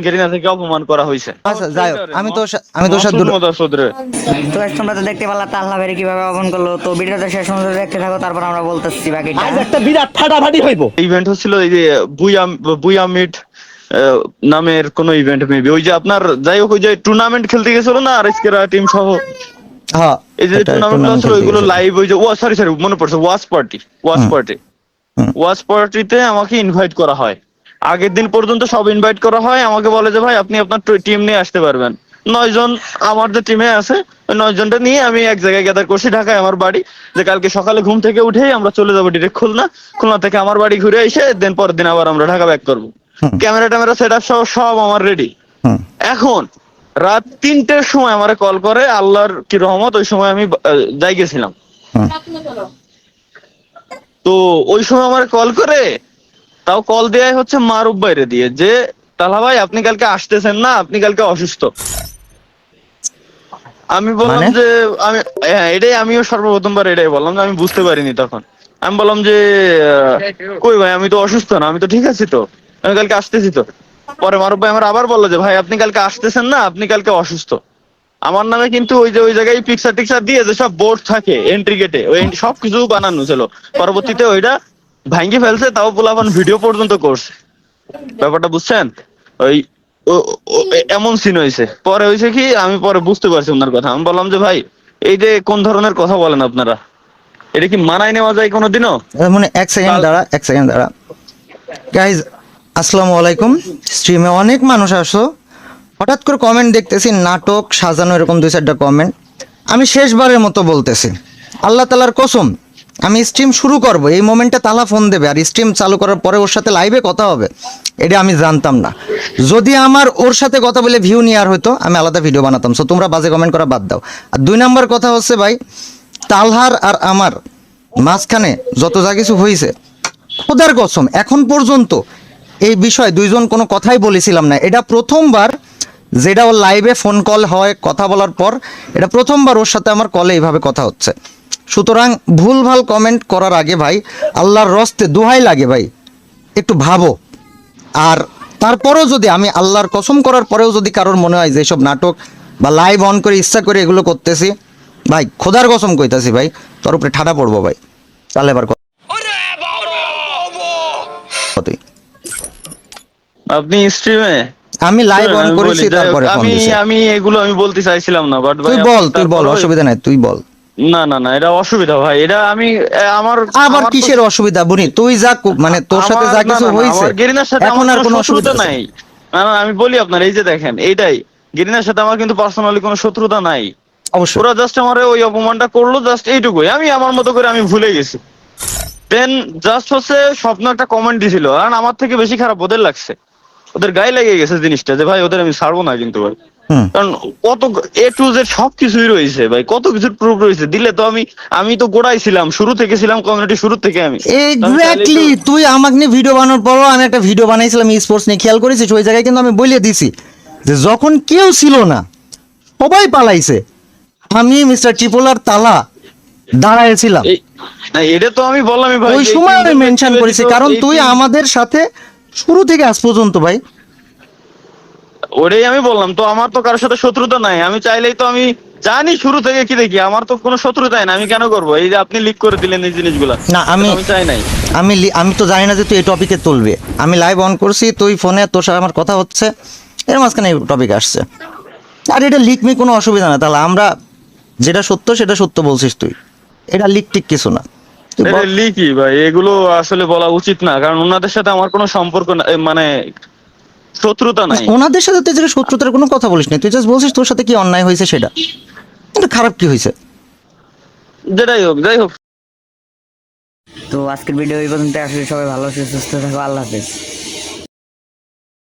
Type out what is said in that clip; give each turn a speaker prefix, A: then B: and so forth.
A: Garena থেকে অপমান করা হয়েছে
B: আচ্ছা যাই হোক আমি সা- আমি
A: রে
C: তো তোমরা তো দেখতে পারলা কীভাবে অপন করল। তো ভিডিওটা শেষ পর্যন্ত দেখতে থাকো তারপর আমরা বলতেছি বাকিটা।
D: একটা বিরাট ফাটাফাটি হইব।
A: ইভেন্ট হচ্ছিল এই যে বুয়া বুয়া মিট নামের কোন ইভেন্ট মেবি ওই যে আপনার যাই হোক ওই যে টুর্নামেন্ট খেলতে গেছিল না আর টিম সহ?
B: হ্যাঁ
A: এই যে টুর্নামেন্ট ছিল ওইগুলো লাইভ ওই যে ও সরি সরি মনে পড়ছে watch party watch party. Watch পার্টিতে আমাকে ইনভাইট করা হয়। আগের দিন পর্যন্ত সব ইনভাইট করা হয়। আমাকে বলে যে ভাই আপনি আপনার টিম নিয়ে আসতে পারবেন। নয় জন আমার যে টিমে আছে ওই নয় জনটা নিয়ে আমি এক জায়গায় গ্যাদার করছি ঢাকায় আমার বাড়ি। যে কালকে সকালে ঘুম থেকে উঠে আমরা চলে যাব ডিরেক্ট খুলনা। খুলনা থেকে আমার বাড়ি ঘুরে এসে দেন পরের দিন আবার আমরা ঢাকা ব্যাক করব। ক্যামেরা ট্যামেরা সেট আপ সব সব আমার রেডি এখন রাত তিনটের সময় আমারে কল করে আল্লাহর কি রহমত ওই সময় আমি যাই গেছিলাম। তো ওই সময় আমার কল করে তাও কল দেয়াই হচ্ছে মারুফ বাইরে দিয়ে যে তালা ভাই আপনি কালকে আসতেছেন না আপনি কালকে অসুস্থ। আমি বললাম
B: মানে?
A: যে আমি হ্যাঁ এটাই আমিও সর্বপ্রথমবার এটাই বললাম যে আমি বুঝতে পারিনি তখন। আমি বললাম যে কই ভাই আমি তো অসুস্থ না আমি তো ঠিক আছি তো। আমি কালকে আসতেছি তো। পরে মারুফ ভাই আমার আবার বলল যে ভাই আপনি কালকে আসতেছেন না আপনি কালকে অসুস্থ। আমার নামে কিন্তু ওই যে ওই জায়গায় পিকচার টিকচার দিয়ে যে সব বোর্ড থাকে এন্ট্রি গেটে ওই সবকিছু বানানো ছিল। পরবর্তীতে ওইটা ভাঙ্গি ফেলছে তাও পোলাপান ভিডিও পর্যন্ত করছে। ব্যাপারটা বুঝছেন? ওই এমন সিন হয়েছে। পরে হয়েছে কি আমি পরে বুঝতে পারছি ওনার কথা। আমি বললাম যে ভাই এই যে কোন ধরনের কথা বলেন আপনারা? এটা কি মানায় নেওয়া যায় কোনোদিনও?
B: মানে এক সেকেন্ড দাঁড়া এক সেকেন্ড দাঁড়া। গাইজ আসসালামু আলাইকুম। স্ট্রিমে অনেক মানুষ আসো হঠাৎ করে কমেন্ট দেখতেছি নাটক সাজানো এরকম দুই চারটা কমেন্ট আমি শেষবারের মতো বলতেছি আল্লাহ তালার কসম আমি স্ট্রিম শুরু করব, এই মোমেন্টে তালা ফোন দেবে আর স্ট্রিম চালু করার পরে ওর সাথে লাইভে কথা হবে, এটা আমি জানতাম না। যদি আমার ওর সাথে কথা বলে ভিউ নেওয়ার হতো আমি আলাদা ভিডিও বানাতাম। সো তোমরা বাজে কমেন্ট করা বাদ দাও। আর দুই নাম্বার কথা হচ্ছে ভাই, তালহার আর আমার মাঝখানে যত যা কিছু হয়েছে খোদার কসম, এখন পর্যন্ত এই বিষয়ে দুইজন কোনো কথাই বলেছিলাম না। এটা প্রথমবার যেটা ওর লাইভে ফোন কল হয়, কথা বলার পর, এটা প্রথমবার ওর সাথে আমার কলে এইভাবে কথা হচ্ছে। সুতরাং ভুলভাল কমেন্ট করার আগে ভাই আল্লাহর রস্তে দোহাই লাগে ভাই একটু ভাবো। আর তারপরেও যদি আমি আল্লাহর কসম করার পরেও যদি কারোর মনে হয় যে এসব নাটক বা লাইভ অন করে ইচ্ছা করে এগুলো করতেছি ভাই খোদার কসম কইতাছি ভাই তোর উপরে ঠাডা পড়ব ভাই। তাহলে এবার
A: আপনি স্ট্রিমে
B: আমি লাইভ অন করেছি তারপরে
A: আমি আমি এগুলো আমি বলতে চাইছিলাম না বাট
B: তুই বল তুই বল। অসুবিধা নাই তুই বল।
A: না না না এটা অসুবিধা ভাই। এটা আমি আমার
B: আবার কিসের অসুবিধা? বুনি তুই যা মানে তোর সাথে যা কিছু হয়েছে এখন আর কোনো অসুবিধা নাই।
A: না না আমি বলি আপনার এই যে দেখেন এইটাই। গেরিনার সাথে আমার কিন্তু পার্সোনালি কোনো শত্রুতা নাই।
B: অবশ্যই।
A: ওরা জাস্ট আমার ওই অপমানটা করল জাস্ট এইটুকুই। আমি আমার মতো করে আমি ভুলে গেছি। দেন জাস্ট হচ্ছে স্বপ্ন একটা কমেন্ট দিছিল। কারণ আমার থেকে বেশি খারাপ ওদের লাগছে। ওদের গায়ে লেগে গেছে জিনিসটা যে ভাই ওদের আমি ছাড়বো না কিন্তু ভাই। কারণ কত এ টু জেড সব কিছুই রয়েছে ভাই কত কিছুর প্রুফ রয়েছে? দিলে তো আমি আমি তো গোড়াই ছিলাম শুরু থেকে ছিলাম কমিউনিটি শুরু থেকে আমি।
B: এক্স্যাক্টলি তুই আমাকে নিয়ে ভিডিও বানানোর পরও আমি একটা ভিডিও বানাইছিলাম স্পোর্টস নিয়ে খেয়াল করেছিস? ওই জায়গায় কিন্তু আমি বলে দিছি যে যখন কেউ ছিল না সবাই পালাইছে। আমি মিস্টার চিপোলার তালা দাঁড়াইছিলাম।
A: এটা তো আমি বললামই ভাই
B: ওই সময় আমি মেনশন করেছি কারণ তুই আমাদের সাথে শুরু থেকে আজ পর্যন্ত ভাই
A: ওটাই আমি বললাম তো আমার তো কারোর সাথে শত্রুতা নাই। আমি চাইলেই তো আমি জানি শুরু থেকে কি দেখি আমার তো কোনো শত্রুতাই না আমি কেন করব? এই যে আপনি লিক করে দিলেন এই জিনিসগুলা
B: না, আমি-
A: আমি চাই নাই।
B: আমি আমি তো জানি না যে তুই এই টপিকে তুলবে। আমি লাইভ অন করছি তুই ফোনে তোর সাথে আমার কথা হচ্ছে। এর মাঝখানে এই টপিক আসছে। আর এটা লিক মি কোনো অসুবিধা না তাহলে আমরা যেটা সত্য সেটা সত্য বলছিস তুই। এটা লিক টিক কিছু না।
A: লিকই ভাই এগুলো আসলে বলা উচিত না কারণ ওনাদের সাথে আমার কোনো সম্পর্ক মানে শত্রুতা নাই।
B: ওনাদের সাথে তুই যেটা শত্রুতার কোনো কথা বলিস না তুই জাস্ট বলছিস তোর সাথে কি অন্যায় হয়েছে সেটা। কিন্তু খারাপ কি হয়েছে?
A: যেটাই হোক যাই হোক।
C: তো আজকের ভিডিও এই পর্যন্ত আসলে সবাই ভালো আছে সুস্থ থাকো আল্লাহ হাফেজ।